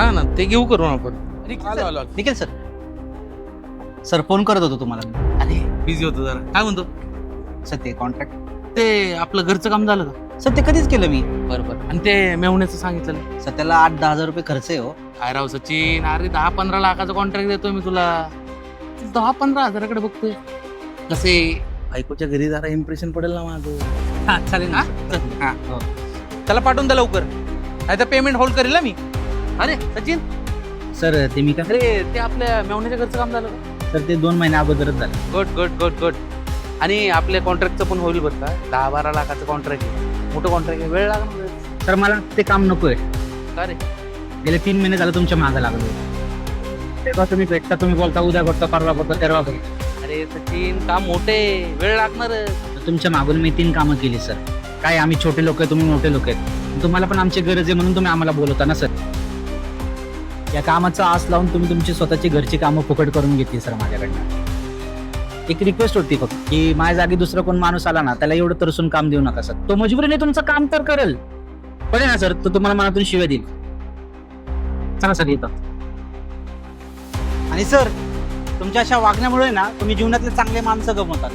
हा ना ते घेऊ करून आपण. आलो, आलो, आलो. निखिल सर. सर फोन करत होतो तुम्हाला. अरे बिझी होतो जरा. काय म्हणतो? सर ते कॉन्ट्रॅक्ट ते आपलं घरचं काम झालं का? सर ते कधीच केलं मी. बरोबर आणि ते मेवण्याचं सांगितलं सर त्याला आठ दहा हजार रुपये खर्च आहे हो. काय राव सचिन? अरे दहा पंधरा लाखाचा कॉन्ट्रॅक्ट देतोय मी तुला. तू दहा पंधरा हजाराकडे बघतोय. कसे? बायकोच्या घरी जरा इम्प्रेशन पडेल ना माझं. हा चालेल ना. हा हो. त्याला पाठवून द्या लवकर. नाही तर पेमेंट होल्ड करेल ना मी. अरे सचिन. सर ते मी काय अरे ते आपल्या मेवण्याच्या घरचं काम झालं. का सर ते दोन महिन्या अगोदरच झालं. गुड गुड गुड गुड आणि आपल्या कॉन्ट्रॅक्टचं पण होईल बरं का? दहा बारा लाखाचं कॉन्ट्रॅक्ट आहे. मोठं कॉन्ट्रॅक्ट आहे. वेळ लागणार सर मला ते काम नकोय का रे? गेले तीन महिने झालं तुमच्या मागे लागलो. तेव्हा तुम्ही भेटता तुम्ही बोलता उद्या करता परवा करता तेव्हा करता. अरे सचिन काम मोठे वेळ लागणार तर तुमच्या मागून मी तीन कामं केली सर. काय आम्ही छोटे लोक आहे तुम्ही मोठे लोक आहेत. तुम्हाला पण आमची गरज आहे म्हणून तुम्ही आम्हाला बोलवता ना सर? या कामाचा आस लावून तुम्ही तुमची स्वतःची घरची कामं फुकट करून घेतली सर माझ्याकडनं. एक रिक्वेस्ट होती फक्त की माझ्या जागी दुसरा कोण माणूस आला ना त्याला एवढं तरसून काम देऊ नका सर. तो मजबुरीने तुमचं काम तर करेल. पण ना सर तो तुम्हाला मनातून शिव्या देईल. चला सर येतात आणि सर तुमच्या अशा वागण्यामुळे ना तुम्ही जीवनातले चांगले माणसं गमवतात.